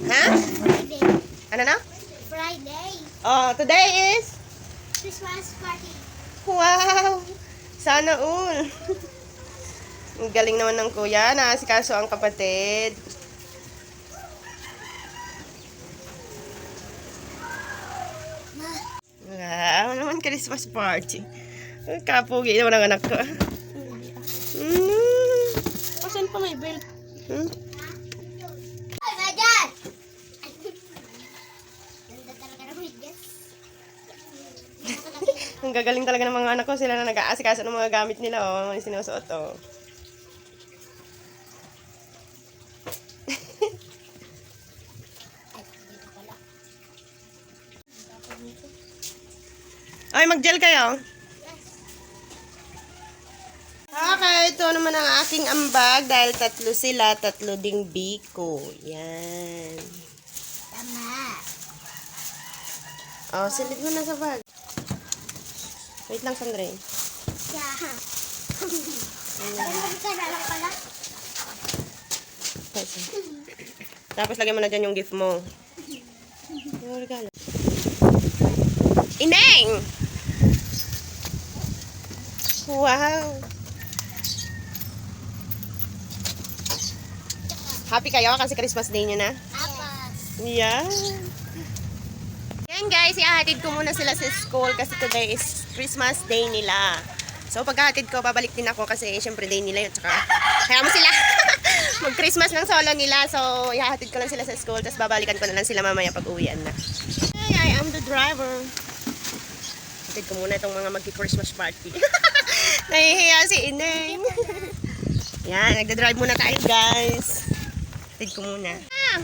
Ha? Friday. Ano na? Friday. Oh, today is... Christmas party. Wow! Sana all. Ang galing naman ng kuya na si Kaso ang kapatid. Wow, naman Christmas party. Kapugi naman ang anak ko. Mm. Asan pa may belt? Hmm? Ay, Majan! Ganda talaga ng bigas. Ang gagaling talaga ng mga anak ko. Sila na nag-aasikaso ng mga gamit nila. Oh, mga sinusuot. Oh. Ay, mag-gel kayo. Okay, ito naman ang aking ambag dahil tatlo sila, tatlo ding biko. Yan. Tama. Oh, silid mo na sa bag. Wait lang, Sandre. Kasi. Tapos lagyan mo na dyan yung gift mo. Yung regalo. Ineng! Wow! Happy kayo kasi Christmas day nyo na? Apas. Yeah. Yan guys, ihahatid ko muna sila sa school kasi today is Christmas day nila. So pagkahatid ko, babalik din ako kasi syempre day nila yun. Tsaka, kaya mo sila. Mag-Christmas ng solo nila. So ihahatid ko lang sila sa school. Tapos babalikan ko na lang sila mamaya pag uwian na. Hey, I am the driver. Hatid ko muna itong mga magki-Christmas party. Nahihiya si Ineng. Yan, nagda-drive muna tayo guys. Hatid ko muna. Ah!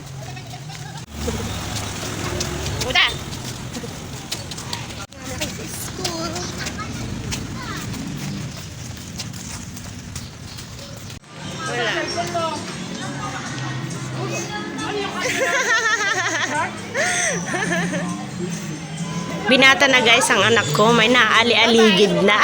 Puta! Binata na guys ang anak ko, may naali-aligid na.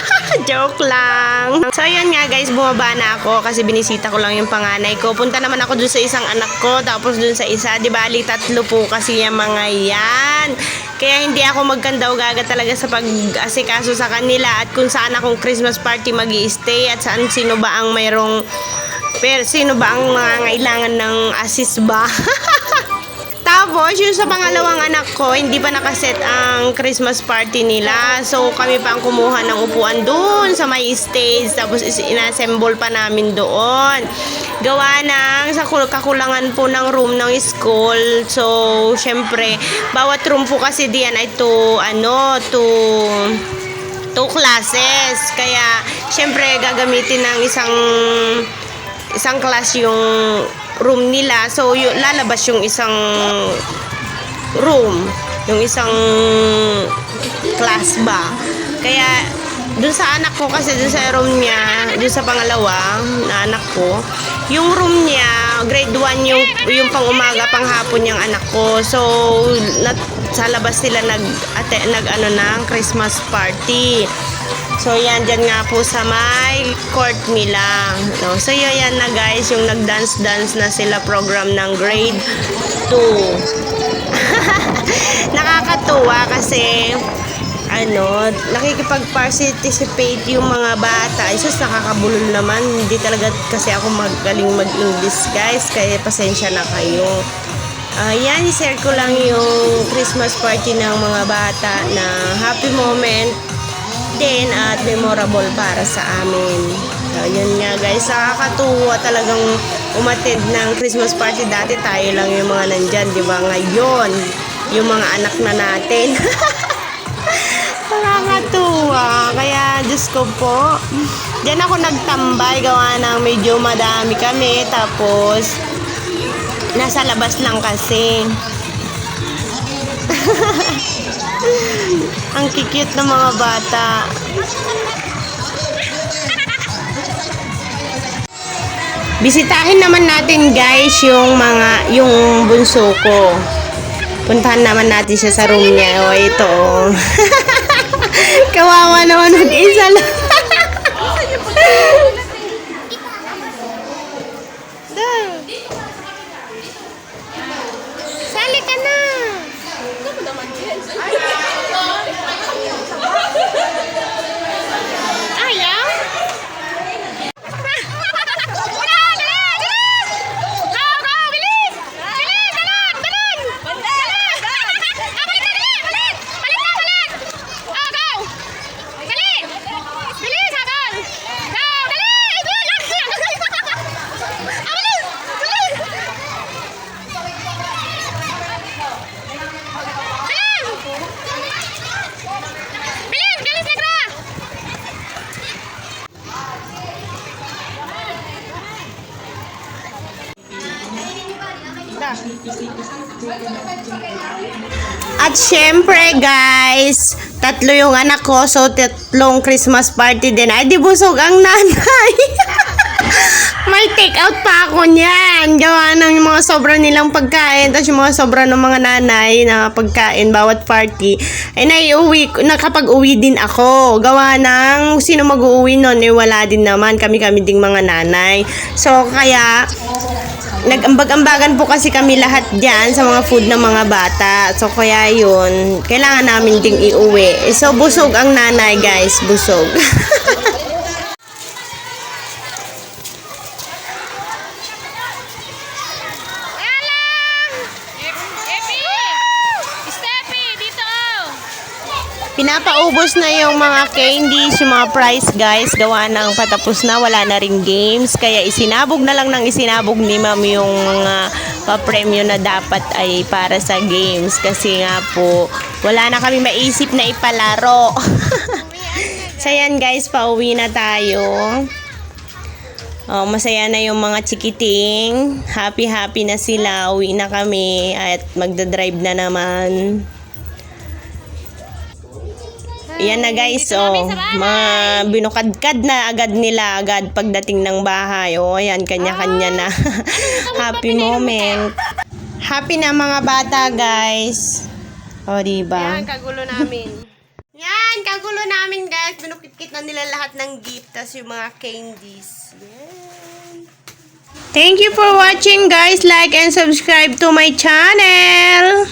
Joke lang. So yun nga guys, bumaba na ako kasi binisita ko lang yung panganay ko. Punta naman ako dun sa isang anak ko, tapos dun sa isa, di bali tatlo po kasi yung mga yan. Kaya hindi ako magkandaw gaga talaga sa pag-asikaso sa kanila at kung saan akong Christmas party mag stay at saan sino ba ang mayroong pero sino ba ang mga ngailangan ng assist ba? Tapos, yung sa pangalawang anak ko, hindi pa nakaset ang Christmas party nila. So, kami pa ang kumuha ng upuan doon sa may stage. Tapos, inassemble pa namin doon. Gawa ng sa kul- kakulangan po ng room ng school. So, syempre, bawat room po kasi diyan ay to, ano, to two classes. Kaya, syempre, gagamitin ng isang isang class yung room nila. So, yung, lalabas yung isang room. Yung isang class ba. Kaya, dun sa anak ko kasi dun sa room niya, dun sa pangalawa na anak ko, yung room niya, grade 1 yung, yung pang umaga, pang hapon yung anak ko. So, nat, sa labas sila nag, ate, nag ano ng Christmas party. So, yan, dyan nga po sa may court nila. No? So, yun, yan na guys, yung nag-dance-dance na sila program ng grade 2. Nakakatuwa kasi ano, nakikipag-participate yung mga bata. Isus, nakakabulol naman. Hindi talaga kasi ako magaling mag-English, guys. Kaya pasensya na kayo. Ayan, i-share ko lang yung Christmas party ng mga bata na happy moment din at memorable para sa amin. So, yun nga guys, nakakatuwa talagang umatid ng Christmas party. Dati tayo lang yung mga nandyan, di ba? Ngayon, yung mga anak na natin. Nakakatuwa. Kaya, Diyos ko po, diyan ako nagtambay. Gawa ng medyo madami kami. Tapos, nasa labas lang kasi. Ang kikit ng mga bata. Bisitahin naman natin guys yung mga yung bunso ko. Puntahan naman natin siya sa room niya. O ito. Kawawa naman mag-isa lang. At syempre guys, tatlo yung anak ko, so tatlong Christmas party din. Ay, di busog ang nanay. May take out pa ako niyan. Gawa ng mga sobra nilang pagkain. Tapos yung mga sobra ng mga nanay na pagkain bawat party. Ay naiuwi, nakapag-uwi din ako. Gawa ng sino mag-uwi nun? Eh wala din naman. Kami-kami ding mga nanay. So kaya nag-ambag-ambagan po kasi kami lahat dyan sa mga food ng mga bata. So, kaya yun, kailangan namin ding iuwi. So, busog ang nanay, guys. Busog. Pinapaubos na yung mga candies, yung mga prize guys. Gawa ng patapos na, wala na ring games. Kaya isinabog na lang ng isinabog ni ma'am yung mga papremyo na dapat ay para sa games. Kasi nga po, wala na kami maisip na ipalaro. so yan guys, pauwi na tayo. Oh, masaya na yung mga chikiting. Happy-happy na sila. Uwi na kami at magdadrive na naman. Yan na guys, oh. Mga binukadkad na agad nila agad pagdating ng bahay. Oh, ayan, kanya-kanya na. Happy moment. Happy na mga bata, guys. Oh, diba? Yan, kagulo namin. Yan, kagulo namin, guys. Binukit-kit na nila lahat ng gift. tas yung mga candies. Yan. Thank you for watching, guys. Like and subscribe to my channel.